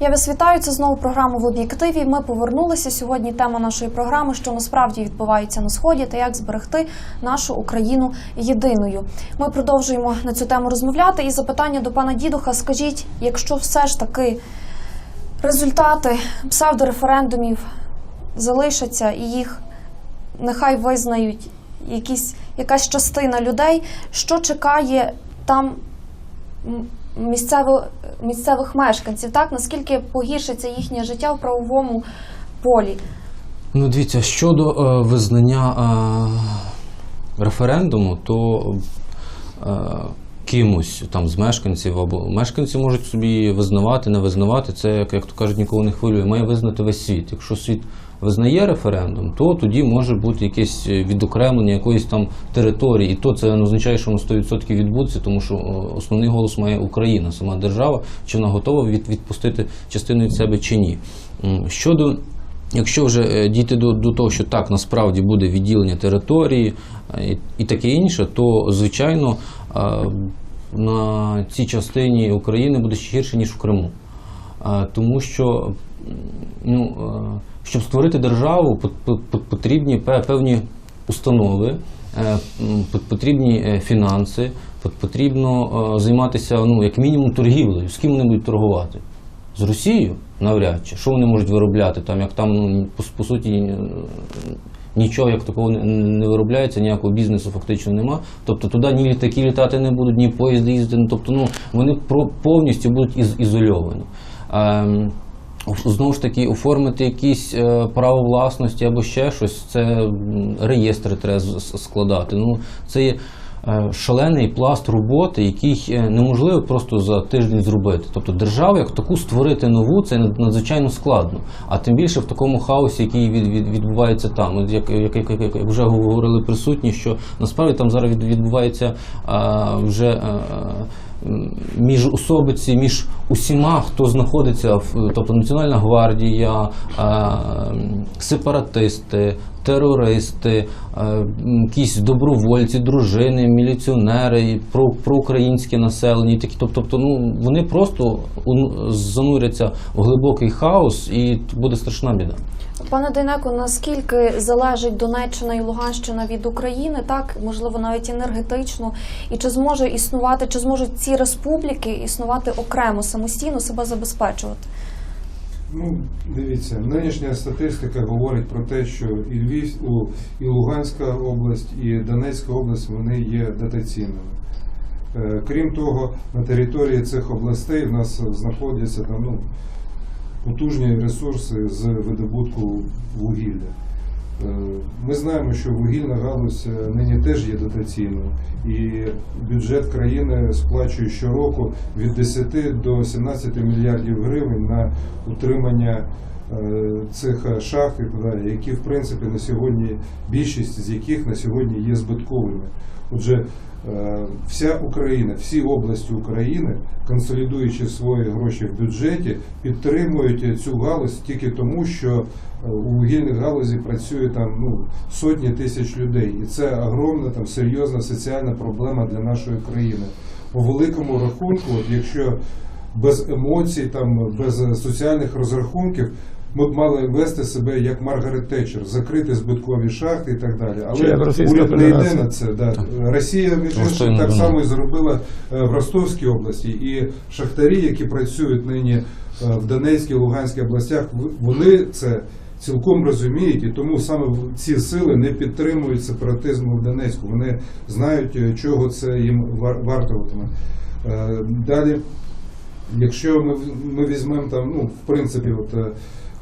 Я вас вітаю. Це знову програма в об'єктиві. Ми повернулися сьогодні. Тема нашої програми, що насправді відбувається на сході, та як зберегти нашу Україну єдиною. Ми продовжуємо на цю тему розмовляти. І запитання до пана Дідуха: скажіть, якщо все ж таки результати псевдореферендумів залишаться і їх нехай визнають якісь, якась частина людей, що чекає там місцево, місцевих мешканців, так наскільки погіршиться їхнє життя в правовому полі? Ну, дивіться, щодо е, визнання е, референдуму, то е, кимось там з мешканців або мешканці можуть собі визнавати, не визнавати. Це, як, то кажуть, нікого не хвилює. Має визнати весь світ. Якщо світ визнає референдум, то тоді може бути якесь е, відокремлення якоїсь там території. І то це не означає, що воно 100% відбудеться, тому що е, основний голос має Україна, сама держава, чи вона готова відпустити частину від себе чи ні. Щодо Якщо вже е, дійти до, до того, що так насправді буде відділення території і, і таке інше, то звичайно на цій частині України буде ще гірше, ніж в Криму. Тому що ну, е, щоб створити державу, пот- пот- пот- потрібні певні установи, е, потрібні е, фінанси, пот- потрібно займатися ну, як мінімум торгівлею. З ким вони будуть торгувати? З Росією навряд чи. Що вони можуть виробляти? Там, як там, ну, по, по суті, нічого як такого не, не виробляється, ніякого бізнесу фактично нема. Тобто туди ні літаки літати не будуть, ні поїзди їздити. Ну, тобто ну, вони про, повністю будуть із, ізольовані. Ем, Знову ж таки, оформити якісь е, право власності або ще щось, це реєстри треба складати. Ну, це є е, шалений пласт роботи, який е, неможливо просто за тиждень зробити. Тобто державу як таку створити нову, це надзвичайно складно. А тим більше в такому хаосі, який від, від, відбувається там. Як, як, як, як, вже говорили присутні, що насправді там зараз від, відбувається вже. Е, м, міжособиці між усіма, хто знаходиться тобто Національна гвардія, е, сепаратисти, терористи, е, якісь добровольці, дружини, міліціонери, про, проукраїнське населення. Такі, тобто, ну вони просто зануряться в глибокий хаос, і буде страшна біда. Пане Дейнеко, наскільки залежить Донеччина і Луганщина від України, так можливо навіть енергетично, і чи зможе існувати, чи зможуть ці республіки існувати окремо самостійно себе забезпечувати? Ну, дивіться, нинішня статистика говорить про те, що і Львів, і Луганська область, і Донецька область вони є дотаційними. Е, Крім того, на території цих областей в нас знаходяться там ну, потужні ресурси з видобутку вугілля. Е, Ми знаємо, що вугільна галузь е, нині теж є дотаційною, і бюджет країни сплачує щороку від 10 до 17 мільярдів гривень на утримання е, цих е, шахт і так далі, які в принципі на сьогодні більшість з яких на сьогодні є збитковими. Отже, е, вся Україна, всі області України, консолідуючи свої гроші в бюджеті, підтримують цю галузь тільки тому, що у вугільній галузі працює там ну сотні тисяч людей, і це огромна там серйозна соціальна проблема для нашої країни. По великому рахунку, от якщо без емоцій, там без соціальних розрахунків. Ми б мали вести себе як Маргарет Тетчер, закрити збиткові шахти і так далі. Але уряд не йде на це. Да. Росія між іншим, так само і зробила е, в Ростовській області. І шахтарі, які працюють нині е, в Донецькій, Луганській областях, вони це цілком розуміють, і тому саме ці сили не підтримують сепаратизму в Донецьку. Вони знають, е, чого це їм вар- вартуватиме. Далі. Якщо ми, ми візьмемо там, ну, в принципі, от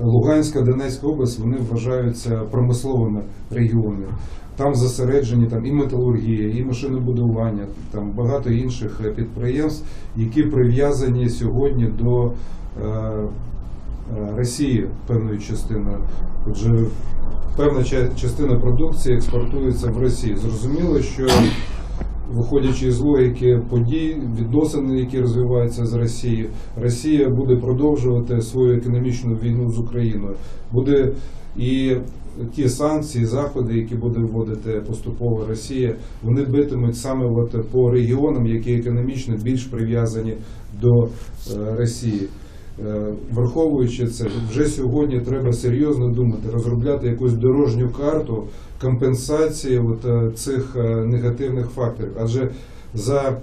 Луганська, Донецька область, вони вважаються промисловими регіонами. Там зосереджені там і металургія, і машинобудування, там багато інших е, підприємств, які прив'язані сьогодні до е, е, Росії певною частиною. Отже, певна частина продукції експортується в Росію. Зрозуміло, що виходячи з логіки подій, відносин, які розвиваються з Росією, Росія буде продовжувати свою економічну війну з Україною, буде І ті санкції, заходи, які буде вводити поступово Росія, вони битимуть саме от по регіонам, які економічно більш прив'язані до е, Росії. Е, Враховуючи це, вже сьогодні треба серйозно думати, розробляти якусь дорожню карту компенсації от, е, цих е, негативних факторів. Адже за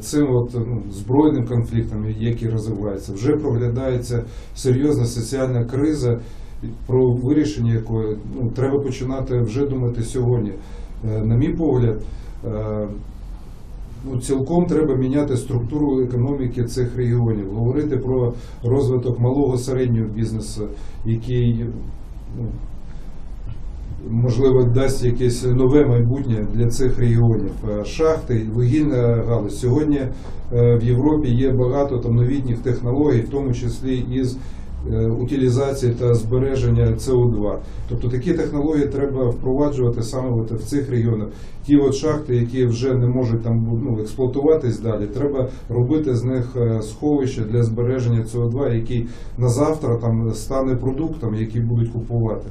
цим от, ну, збройним конфліктом, який розвивається, вже проглядається серйозна соціальна криза, про вирішення якої ну, треба починати вже думати сьогодні. На мій погляд, ну, цілком треба міняти структуру економіки цих регіонів, говорити про розвиток малого середнього бізнесу, який ну, можливо дасть якесь нове майбутнє для цих регіонів. Е, Шахти, вугільна галузь. Сьогодні е, в Європі є багато там новітніх технологій, в тому числі із утилізації та збереження СО2. Тобто такі технології треба впроваджувати саме от в цих регіонах. Ті от шахти, які вже не можуть там ну, експлуатуватись далі, треба робити з них е, сховище для збереження СО2, який на завтра там стане продуктом, який будуть купувати,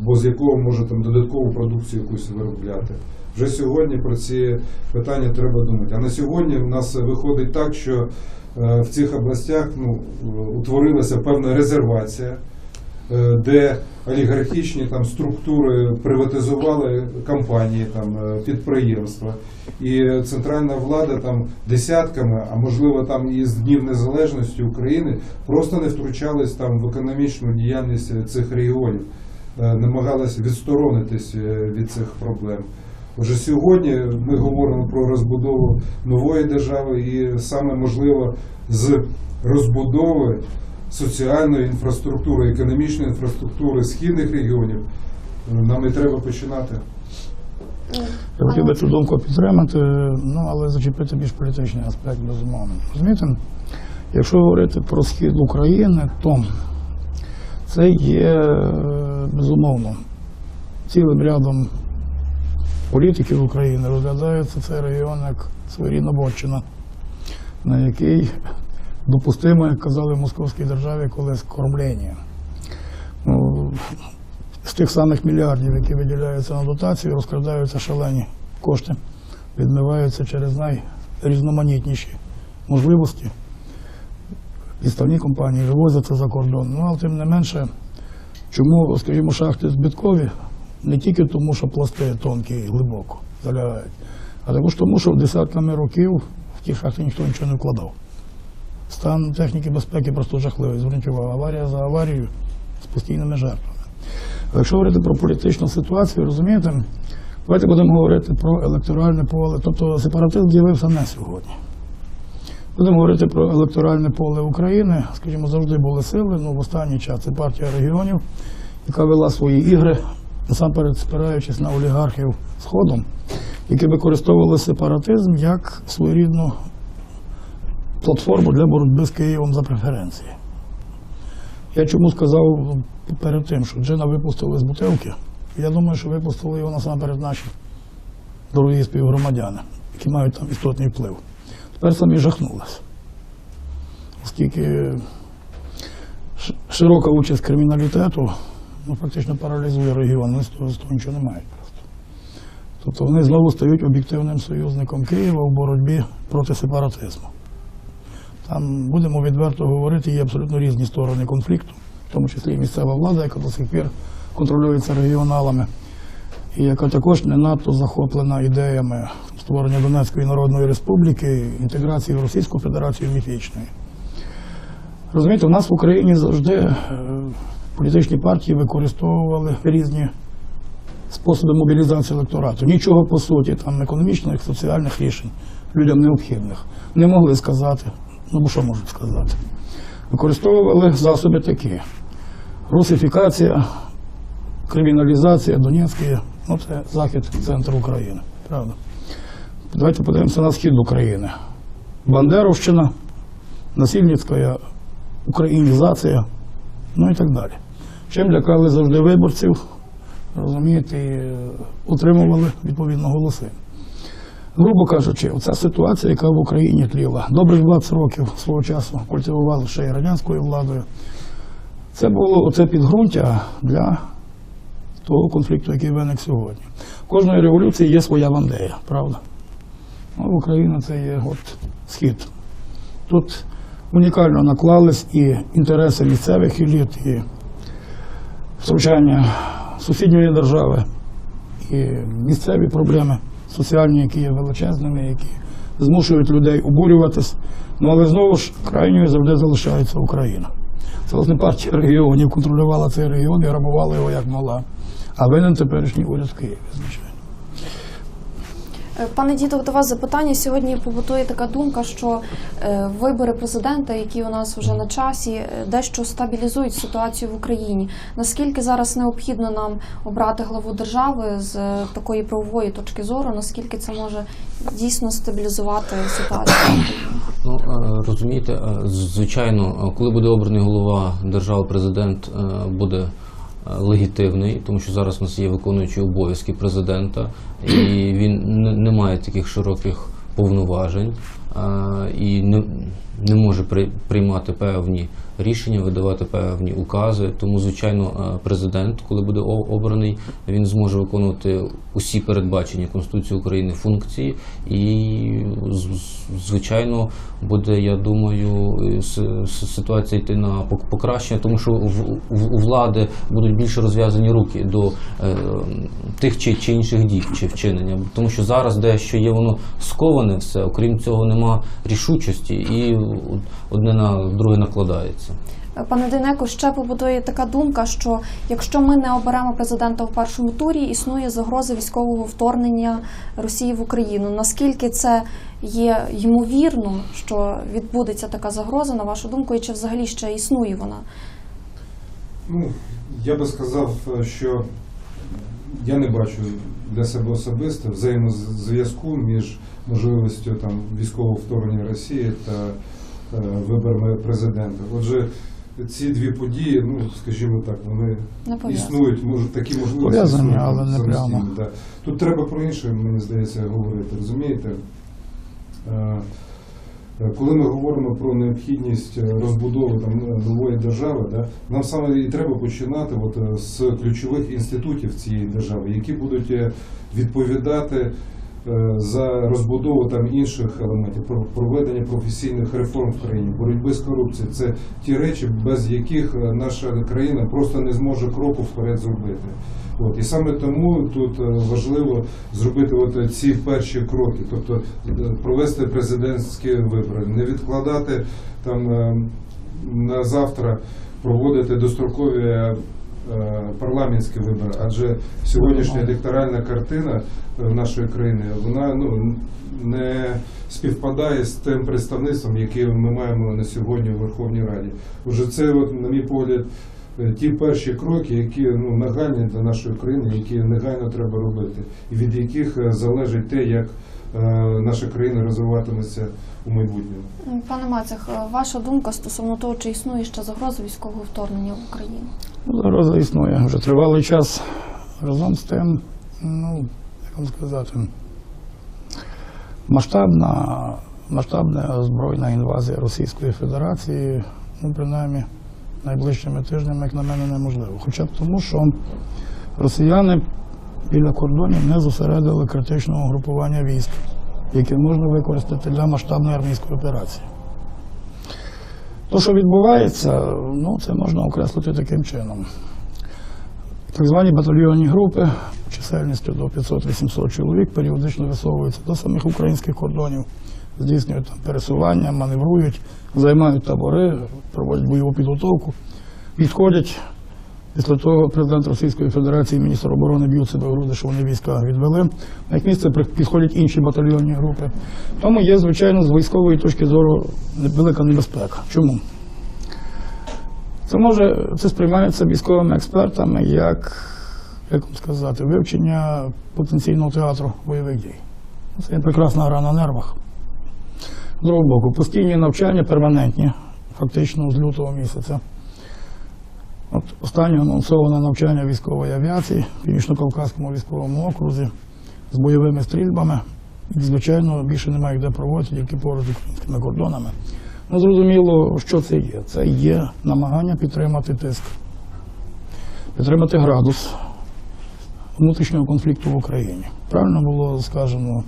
бо з якого може там додаткову продукцію якусь виробляти. Вже сьогодні про ці питання треба думати. А на сьогодні в нас виходить так, що е, в цих областях ну, е, утворилася певна резервація, е, де олігархічні там структури приватизували компанії, там підприємства, і центральна влада там десятками, а можливо там і з днів незалежності України просто не втручались там в економічну діяльність цих регіонів, намагалась відсторонитись е, від цих проблем. Вже сьогодні ми говоримо про розбудову нової держави, і саме можливо з розбудови соціальної інфраструктури, економічної інфраструктури східних регіонів е, нам і треба починати. Я хотів би цю думку підтримати, ну але зачепити більш політичний аспект, безумовно. Розумієте, якщо говорити про схід України, то це є е, безумовно цілим рядом політиків України розглядається цей регіон як своєрідна Бочина, на який допустимо, як казали в московській державі, колись кормлення. Ну, з тих самих мільярдів, які виділяються на дотацію, розкрадаються шалені кошти, відмиваються через найрізноманітніші можливості. Підставні компанії вивозяться за кордон. Ну, але тим не менше, чому, скажімо, шахти збиткові? Не тільки тому, що пласти тонкі і глибоко залягають, а також тому, що десятками років в ті шахти ніхто нічого не вкладав. Стан техніки безпеки просто жахливий. Зверніть увагу, аварія за аварією з постійними жертвами. Якщо говорити про політичну ситуацію, розумієте, давайте будемо говорити про електоральне поле. Тобто сепаратизм з'явився не сьогодні. Будемо говорити про електоральне поле України. Скажімо, завжди були сили. Ну, в останній час це партія регіонів, яка вела свої ігри, насамперед спираючись на олігархів Сходом, які використовували сепаратизм як своєрідну платформу для боротьби з Києвом за преференції. Я чому сказав перед тим, що Джина випустили з бутилки. Я думаю, що випустили його насамперед наші дорогі співгромадяни, які мають там істотний вплив. Тепер самі жахнулися. Оскільки широка участь криміналітету ну, фактично паралізує регіон, вони з того, з того нічого не мають просто. Тобто вони знову стають об'єктивним союзником Києва у боротьбі проти сепаратизму. Там, будемо відверто говорити, є абсолютно різні сторони конфлікту, в тому числі і місцева влада, яка до сих пір контролюється регіоналами, і яка також не надто захоплена ідеями створення Донецької Народної Республіки, інтеграції в Російську Федерацію міфічної. Розумієте, у нас в Україні завжди е, політичні партії використовували різні способи мобілізації електорату. Нічого по суті, там економічних, соціальних рішень людям необхідних. Не могли сказати. Ну, бо що можуть сказати? Використовували засоби такі: русифікація, криміналізація, Донецький, ну це захід, центр України. Правда? Давайте подивимося на схід України. Бандеровщина, насильницька українізація, ну і так далі. Чим лякали завжди виборців, розумієте, і е, отримували відповідно голоси. Грубо кажучи, оця ситуація, яка в Україні тліла, добрих 20 років свого часу культивували ще й радянською владою. Це було оце підґрунтя для того конфлікту, який виник сьогодні. В кожної революції є своя ландея, правда? Ну, Україна це є от схід. Тут унікально наклались і інтереси місцевих еліт, і втручання сусідньої держави, і місцеві проблеми соціальні, які є величезними, які змушують людей обурюватись. Ну але знову ж крайньою завжди залишається Україна. Це власне партія регіонів контролювала цей регіон і грабувала його як мала. А винен теперішній уряд в Києві, звичайно. Е, Пане Дідо, до вас запитання. Сьогодні побутує така думка, що е, вибори президента, які у нас вже на часі, е, дещо стабілізують ситуацію в Україні. Наскільки зараз необхідно нам обрати главу держави з такої правової точки зору? Наскільки це може дійсно стабілізувати ситуацію? Ну, розумієте, звичайно, коли буде обраний голова держави, президент буде легітимний, тому що зараз у нас є виконуючий обов'язки президента, і він не, має таких широких повноважень і не, не може при, приймати певні рішення, видавати певні укази. Тому, звичайно, е, президент, коли буде обраний, він зможе виконувати усі передбачені Конституцією України функції, і звичайно буде, я думаю, с- ситуація йти на пок- покращення, тому що у влади будуть більше розв'язані руки до е, тих чи, інших дій чи вчинення, тому що зараз дещо є воно сковане все, окрім цього нема рішучості, і одне на друге накладається. Пане Дейнеко, ще побудує така думка, що якщо ми не оберемо президента в першому турі, існує загроза військового вторгнення Росії в Україну. Наскільки це є ймовірно, що відбудеться така загроза, на вашу думку, і чи взагалі ще існує вона? Ну, я би сказав, е, що я не бачу для себе особисто взаємозв'язку між можливістю там, військового вторгнення Росії та е, виборами президента. Отже, ці дві події, ну скажімо так, вони існують, може такі можливості існують але не самостійно, прямо. Да. Тут треба про інше, мені здається, говорити. Розумієте? Е, Коли ми говоримо про необхідність е, розбудови там е, нової держави, да, нам саме і треба починати от, е, з ключових інститутів цієї держави, які будуть відповідати за розбудову там інших елементів, про проведення професійних реформ в країні, боротьби з корупцією. Це ті речі, без яких наша країна просто не зможе кроку вперед зробити. От і саме тому тут е, важливо зробити от ці перші кроки, тобто е, провести президентські вибори, не відкладати там е, на завтра, проводити дострокові е, парламентські вибори, адже сьогоднішня електоральна картина е, нашої країни вона ну не співпадає з тим представництвом, яке ми маємо на сьогодні у Верховній Раді. Отже, це, от, на мій погляд, е, ті перші кроки, які ну нагальні для нашої країни, які негайно треба робити, і від яких е, залежить те, як е, наша країна розвиватиметься у майбутньому. Пане Мацех, е, ваша думка стосовно того, чи існує ще загроза військового вторгнення в Україну? Ну, Загроза існує вже тривалий час. Разом з тим, ну, як вам сказати, масштабна, масштабна збройна інвазія Російської Федерації, ну, принаймні, найближчими тижнями, як на мене, неможливо. Хоча б тому, що росіяни біля кордонів не зосередили критичного групування військ, яке можна використати для масштабної армійської операції. То, що відбувається, ну, це можна окреслити таким чином. Так звані батальйонні групи чисельністю до 500-800 чоловік періодично висовуються до самих українських кордонів, здійснюють там пересування, маневрують, займають табори, проводять бойову підготовку, відходять. Після того президент Російської Федерації міністр оборони б'ють себе в груди, що вони війська відвели. На їх місце підходять інші батальйонні групи. Тому є, звичайно, з військової точки зору велика небезпека. Чому? Це може це сприймається військовими експертами як, як вам сказати, вивчення потенційного театру бойових дій. Це є прекрасна гра на нервах. З другого боку, постійні навчання перманентні, фактично з лютого місяця. От останнє анонсоване навчання військової авіації в Північно-Кавказькому військовому окрузі з бойовими стрільбами. Звичайно, більше немає де проводити, тільки поруч з українськими кордонами. Ну, зрозуміло, що це є. Це є намагання підтримати тиск, підтримати градус внутрішнього конфлікту в Україні. Правильно було сказано,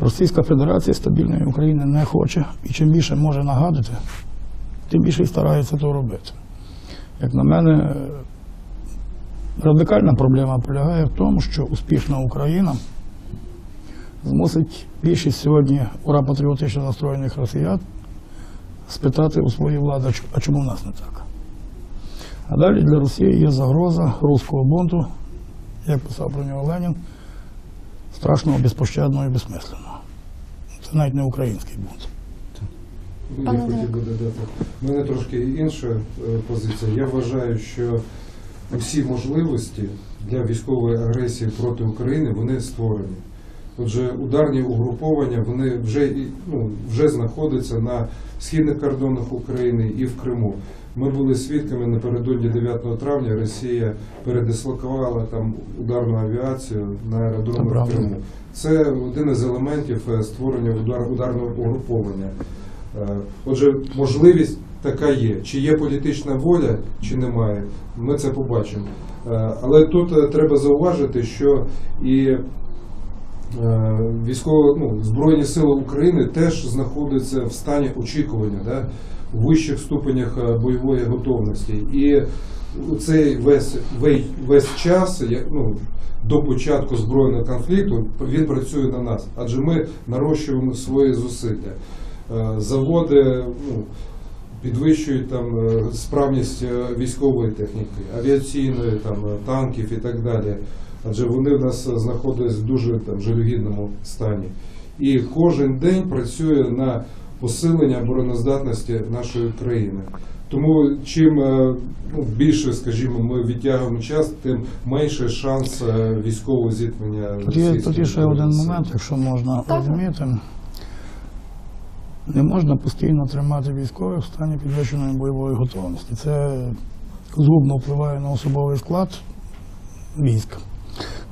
Російська Федерація стабільної України не хоче, і чим більше може нагадати, тим більше і старається то робити. Як на мене, радикальна проблема полягає в тому, що успішна Україна змусить більшість сьогодні ура патріотично настроєних росіян спитати у своєї влади, «А чому в нас не так. А далі для Росії є загроза руського бунту, як писав про нього Ленін, страшного, безпощадного і безсмисленого. Це навіть не український бунт. Я хотів би додати. У мене трошки інша е, позиція. Я вважаю, що усі можливості для військової агресії проти України вони створені. Отже, ударні угруповання вони вже ну, вже знаходяться на східних кордонах України і в Криму. Ми були свідками напередодні 9 травня. Росія передислокувала там ударну авіацію на в. Криму. Це один із елементів е, створення удар, ударного угруповання. Е, Отже, можливість така є. Чи є політична воля, чи немає, ми це побачимо. Е, Але тут треба зауважити, що і військово ну, Збройні Сили України теж знаходяться в стані очікування, да, у вищих ступенях е, бойової готовності. І цей весь, весь, час, як, ну, до початку збройного конфлікту, він працює на нас, адже ми нарощуємо свої зусилля. Е, Заводи ну, підвищують там е, справність е, військової техніки, авіаційної, там, е, танків і так далі. Адже вони в нас знаходяться в дуже там, жалюгідному стані. І кожен день працює на посилення обороноздатності нашої країни. Тому чим е, ну, більше, скажімо, ми відтягуємо час, тим менше шанс е, військового зіткнення. Тут є, тут є російських ще один момент, якщо можна розуміти. Не можна постійно тримати військових в стані підвищеної бойової готовності. Це згубно впливає на особовий склад військ.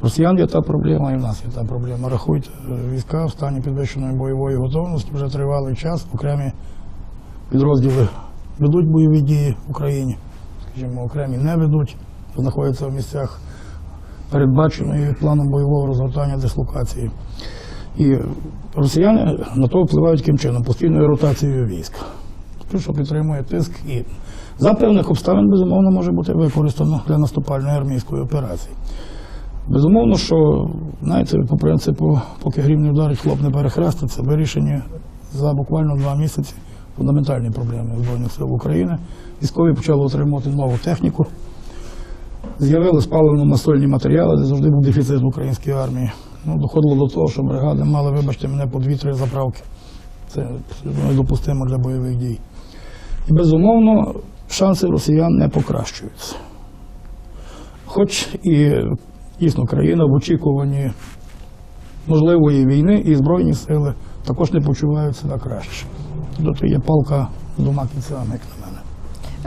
Росіян є та проблема, і в нас є та проблема. Рахуйте, е, війська в стані підвищеної бойової готовності вже тривалий час. Окремі підрозділи ведуть бойові дії в Україні, скажімо, окремі не ведуть, знаходяться в місцях передбаченої планом бойового розгортання дислокації. І росіяни на то впливають яким чином, постійною ротацією військ. Що підтримує тиск і за певних обставин, безумовно, може бути використано для наступальної армійської операції. Безумовно, що, знаєте, по принципу, поки грім не вдарить, хлоп не перехреститься, вирішені за буквально два місяці фундаментальні проблеми Збройних сил України. Військові почали отримувати нову техніку. З'явились паливно-мастольні матеріали, де завжди був дефіцит в українській армії. Ну, доходило до того, що бригади мали, вибачте мене, по дві-три заправки. Це недопустимо для бойових дій. І, безумовно, шанси росіян не покращуються. Хоч і дійсно країна в очікуванні можливої війни і Збройні сили також не почуваються на краще. Тобто є палка з двома кінцями, як на мене.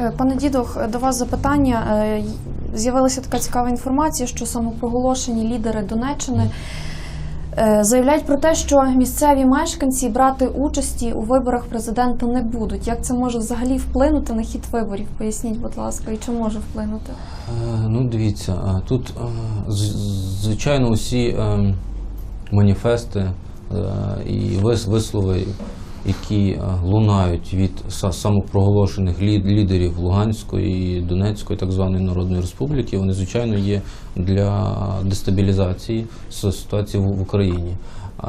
Е, Пане Дідох, до вас запитання. Е, З'явилася така цікава інформація, що самопроголошені лідери Донеччини заявляють про те, що місцеві мешканці брати участі у виборах президента не будуть. Як це може взагалі вплинути на хід виборів? Поясніть, будь ласка, і чи може вплинути? Е, Ну, дивіться, тут, е, звичайно, усі е, маніфести е, і вис- вислови, які е, лунають від самопроголошених лідерів Луганської і Донецької так званої Народної Республіки, вони, звичайно, є для дестабілізації ситуації в Україні. Е,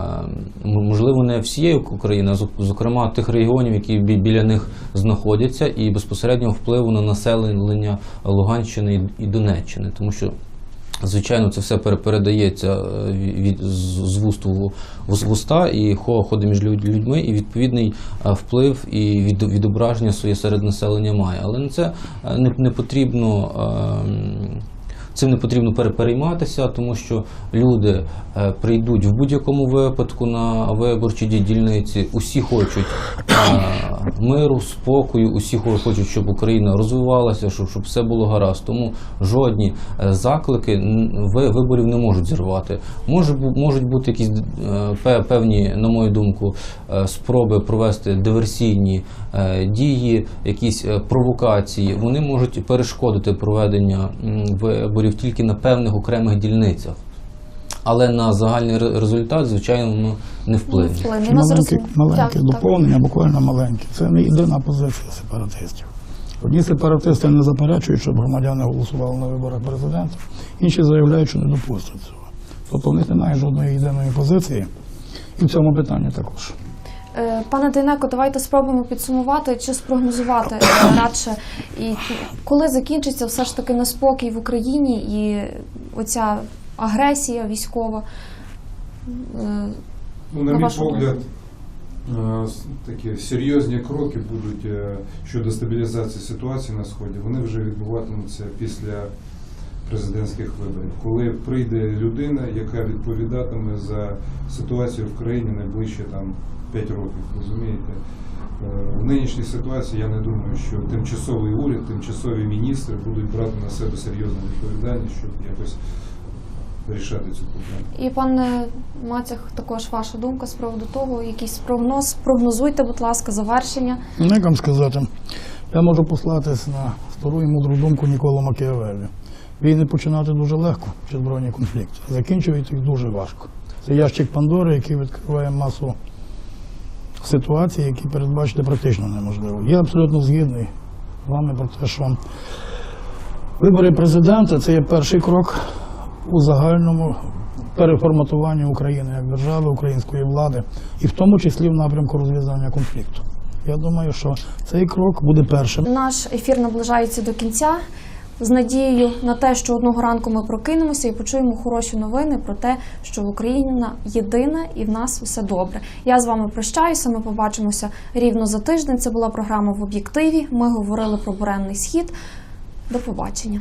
Можливо, не всієї України, а зокрема тих регіонів, які біля них знаходяться, і безпосереднього впливу на населення Луганщини і Донеччини, тому що. Звичайно, це все пере- передається е, від, з вуст в, в уста і хо- ходить між людьми, і відповідний е, вплив і від, відображення своє серед населення має. Але на це е, не, не потрібно. Цим не потрібно пере- перейматися, тому що люди е, прийдуть в будь-якому випадку на виборчі ді- дільниці. Усі хочуть е, миру, спокою. Усі хо- хочуть, щоб Україна розвивалася, щоб, щоб все було гаразд. Тому жодні е, заклики ви- виборів не можуть зірвати. Може, можуть бути якісь певні, на мою думку, спроби провести диверсійні дії, якісь е, провокації. Вони можуть перешкодити проведення виборів тільки на певних окремих дільницях. Але на загальний результат, звичайно, не вплине. Ну, маленьке, маленьке Так, так. доповнення, буквально маленьке. Це не єдина позиція сепаратистів. Одні сепаратисти не заперечують, щоб громадяни голосували на виборах президента, інші заявляють, що не допустять цього. Тобто в них немає жодної єдиної позиції. І в цьому питанні також. Е, Пане Дейнеко, давайте спробуємо підсумувати чи спрогнозувати е, радше. І коли закінчиться все ж таки неспокій в Україні і оця агресія військова. Е, Ну, на На мій погляд, такі серйозні кроки будуть щодо стабілізації ситуації на сході. Вони вже відбуватимуться після президентських виборів, коли прийде людина, яка відповідатиме за ситуацію в країні найближче там 5 років. Розумієте? Е, В нинішній ситуації я не думаю, що тимчасовий уряд, тимчасові міністри будуть брати на себе серйозну відповідальність, щоб якось рішати цю проблему. І пане Мацях, також ваша думка з приводу того, якийсь прогноз. Прогнозуйте, будь ласка, завершення. Ну, як вам сказати, я можу послатись на стару і мудру думку Нікола Макіавеллі. Війни починати дуже легко чи збройні конфлікти, закінчувати їх дуже важко. Це ящик Пандори, який відкриває масу ситуацій, які передбачити практично неможливо. Я абсолютно згідний з вами про те, що вибори президента це є перший крок у загальному переформатуванні України як держави, української влади, і в тому числі в напрямку розв'язання конфлікту. Я думаю, що цей крок буде першим. Наш ефір наближається до кінця. З надією на те, що одного ранку ми прокинемося і почуємо хороші новини про те, що Україна єдина і в нас все добре. Я з вами прощаюся. Ми побачимося рівно за тиждень. Це була програма в об'єктиві. Ми говорили про буренний схід. До побачення.